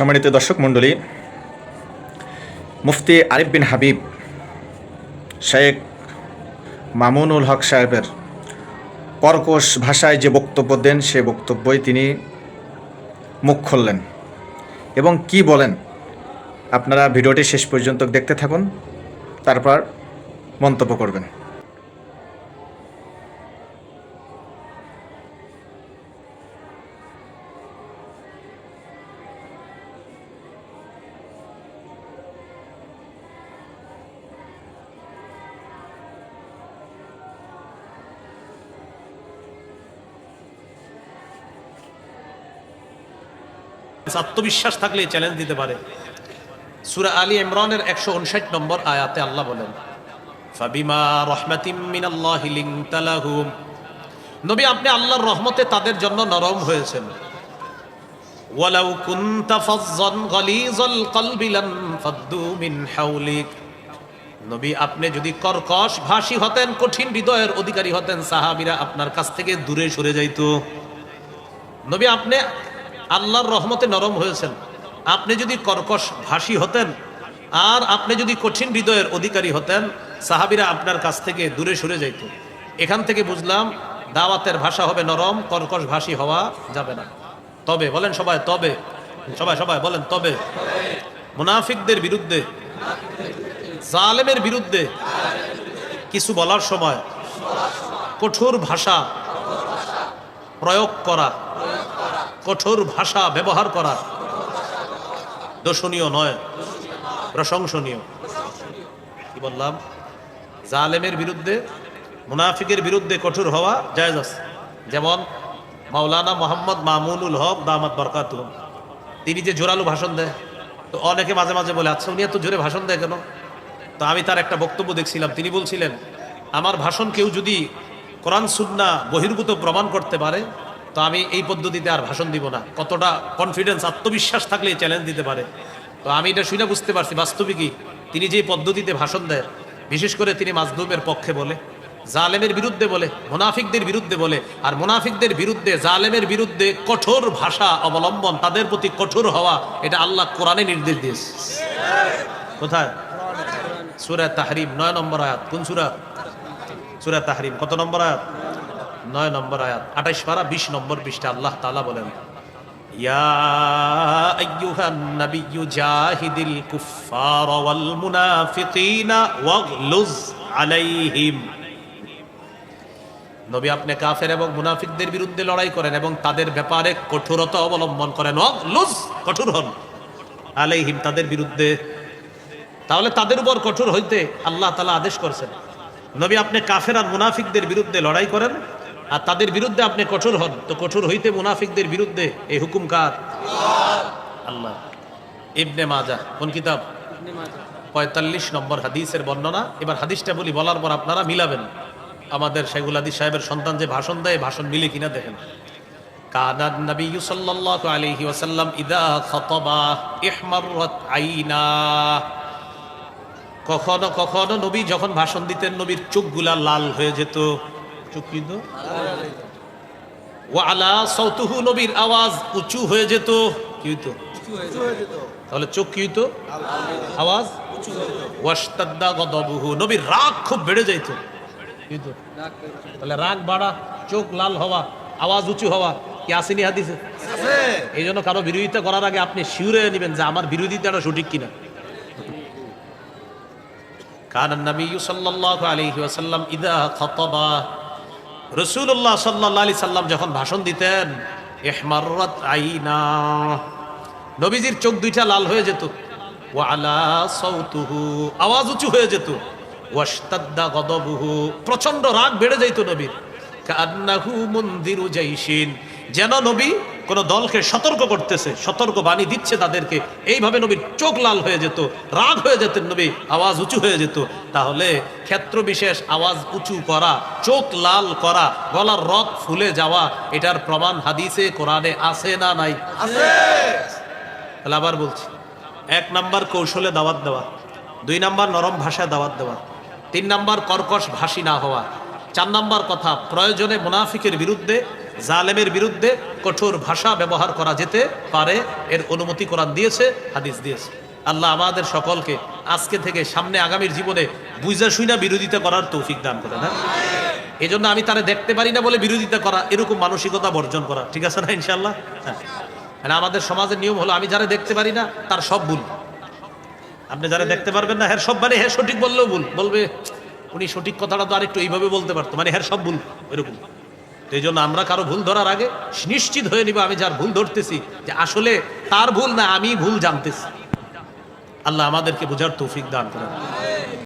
সম্মানিত দর্শক মণ্ডলী, মুফতি আরিফ বিন হাবিব, শেখ মামুনুল হক সাহেবের কর্কশ ভাষায় যে বক্তব্য দেন, সে বক্তব্যই তিনি মুখ খুললেন। এবং কি বলেন, আপনারা ভিডিওটি শেষ পর্যন্ত দেখতে থাকুন, তারপর মন্তব্য করবেন। আত্মবিশ্বাস থাকলে চ্যালেঞ্জ দিতে পারে। সুরা আলী ইমরানের একশো উনষাট নম্বর আয়াতে আল্লাহ বলেন, ফাবিমা নবী, আপনি আল্লাহর রহমতে তাদের জন্য নরম হয়েছেন। ওয়ালাউ কুনতা ফাজ্জান গালিজাল কলবি লান মিন হাওলিক। নবী, আপনি যদি কর্কশ ভাষী হতেন, কঠিন হৃদয়ের অধিকারী হতেন, সাহাবীরা আপনার কাছ থেকে দূরে সরে যাইতো। নবী, আপনি আল্লাহর রহমতে নরম হয়েছেন। আপনি যদি কর্কশ ভাষী হতেন আর আপনি যদি কঠিন হৃদয়ের অধিকারী হতেন, সাহাবিরা আপনার কাছ থেকে দূরে সরে যাইত। এখান থেকে বুঝলাম দাওয়াতের ভাষা হবে নরম, কর্কশ ভাষী হওয়া যাবে না। তবে, বলেন সবাই, তবে। সবাই সবাই, বলেন, তবে। মুনাফিকদের বিরুদ্ধে, জালেমের বিরুদ্ধে কিছু বলার সময় কঠোর ভাষা প্রয়োগ করা। কঠোর ভাষা ব্যবহার করা। দোষণীয় নয়, প্রশংসনীয়। কি বললাম? জালেমের বিরুদ্ধে, মুনাফিকের বিরুদ্ধে কঠোর হওয়া জায়জ আছে। যেমন মাওলানা মোহাম্মদ মামুনুল হক দামাত বরকাত তিনি যে জোরালো ভাষণ দেয়, তো অনেকে মাঝে মাঝে বলে আচ্ছা উনি এত জোরে ভাষণ দেয় কেন? তো আমি তার একটা বক্তব্য দেখছিলাম। তিনি বলছিলেন, আমার ভাষণ কেউ যদি কোরআন, সুন্না বহির্ভূত প্রমাণ করতে পারে তো আমি এই পদ্ধতিতে আর ভাষণ দিব না। কতটা কনফিডেন্স আত্মবিশ্বাস থাকলে চ্যালেঞ্জ দিতে পারে। তো আমি এটা শুনে বুঝতে পারছি বাস্তবিকই। তিনি যে পদ্ধতিতে ভাষণ দেন, বিশেষ করে তিনি মাজলুমের পক্ষে বলে, জালেমের বিরুদ্ধে বলে, মুনাফিকদের বিরুদ্ধে বলে, আর মুনাফিকদের বিরুদ্ধে, জালেমের বিরুদ্ধে কঠোর ভাষা অবলম্বন, তাদের প্রতি কঠোর হওয়া, এটা আল্লাহ কোরআনে নির্দেশ দিয়েছে। কোথায়? সুরা তাহরিম, নয় নম্বর আয়াত। কোন সুরা? সুরা তাহরিম, কত নম্বর আয়াত? নয় নম্বর আয়াত, আঠাইশ পারা, বিশ নম্বর পৃষ্ঠা আল্লাহ তালা বলেন নবী আপনি কাফের এবং মুনাফিকদের বিরুদ্ধে লড়াই করেন এবং তাদের ব্যাপারে কঠোরতা অবলম্বন করেন। কঠোর হন আলাইহিম তাদের বিরুদ্ধে। তাহলে তাদের উপর কঠোর হইতে আল্লাহ তালা আদেশ করছেন। নবী আপনি কাফের আর মুনাফিকদের বিরুদ্ধে লড়াই করেন আর তাদের বিরুদ্ধে আপনি কঠোর হন। তো কঠোর হইতে মুনাফিকদের বিরুদ্ধে এই হুকুম কার? আল্লাহ। ইবনে মাজা, কোন কিতাব? পঁয়তাল্লিশ নম্বর হাদিসের বর্ণনা। এবার হাদিসটা বলি, বলার পর আপনারা মিলাবেন। আমাদের শেগুল হাদিস সাহেবের সন্তান যে ভাষণ দেয় ভাষণ মিলে কিনা দেখেন। কানা নবী সাল্লাল্লাহু আলাইহি ওয়াসাল্লাম ইদা খাতাবা ইহমাররাত আইনা। কখনো কখনো নবী যখন ভাষণ দিতেন, নবীর চোখগুলা লাল হয়ে যেত। সৌতুহু নবীর আওয়াজ উঁচু হয়ে যেত। কি তাহলে চোখ কি আওয়াজ? গদবুহু। নবীর রাগ খুব বেড়ে যাইত? তাহলে রাগ বাড়া, চোখ লাল হওয়া, আওয়াজ উঁচু হওয়া কি আসেনি হাদিসে? এই জন্য কারও বিরোধিতা করার আগে আপনি শিউরে নেবেন যে আমার বিরোধিতাটা সঠিক কিনা। কারণ নবী সাল্লাল্লাহু আলাইহি ওয়াসাল্লাম ইদা রাসূলুল্লাহ সাল্লাহ আলি সাল্লাম যখন ভাষণ দিতেন এহমারত আইনা। নবীজির চোখ দুইটা লাল হয়ে যেত। ওয়ালা সৌতুহু আওয়াজ উঁচু হয়ে যেত। ওয়াশতাদ্দা গদবুহু। প্রচণ্ড রাগ বেড়ে যাইত নবীর। কান্নাহু মন্দিরু যেন নবী কোন দলকে সতর্ক করতেছে সতর্ক বাণী দিচ্ছে তাদেরকে। এইভাবে নবীর চোখ লাল হয়ে যেত রাগ হয়ে যেতেন নবী আওয়াজ উঁচু হয়ে যেত। তাহলে ক্ষেত্র বিশেষ আওয়াজ উঁচু করা চোখ লাল করা গলার রক ফুলে যাওয়া এটার প্রমাণ হাদিসে কোরআনে আছে না নাই? তাহলে আবার বলছি এক নাম্বার কৌশলে দাওয়াত দেওয়া দুই নাম্বার নরম ভাষায় দাওয়াত দেওয়া তিন নাম্বার কর্কশ ভাষী না হওয়া চার নাম্বার কথা প্রয়োজনে মুনাফিকের বিরুদ্ধে জালেমের বিরুদ্ধে কঠোর ভাষা ব্যবহার করা যেতে পারে, এর অনুমতি কোরআন দিয়েছে, হাদিস দিয়েছে। আল্লাহ আমাদের সকলকে আজকে থেকে সামনে আগামীর জীবনে বুঝা শুইনা বিরোধিতা করার তৌফিক দান করে না এই জন্য আমি তারা দেখতে পারি না বলে বিরোধিতা করা, এরকম মানসিকতা বর্জন করা। ঠিক আছে না ইনশাল্লাহ হ্যাঁ। মানে আমাদের সমাজের নিয়ম হলো, আমি যারা দেখতে পারি না, তার সব ভুল। আপনি যারা দেখতে পারবেন না হ্যাঁ সব মানে হ্যাঁ সঠিক বললেও ভুল। বলবে, উনি সঠিক কথাটা তো আরেকটু এইভাবে বলতে পারতো মানে হ্যাঁ সব ভুল, এরকম। তো এই জন্য আমরা কারও ভুল ধরার আগে নিশ্চিত হয়ে নিব আমি যার ভুল ধরতেছি যে আসলে তার ভুল না আমি ভুল জানতেছি। আল্লাহ আমাদেরকে বোঝার তৌফিক দান করেন।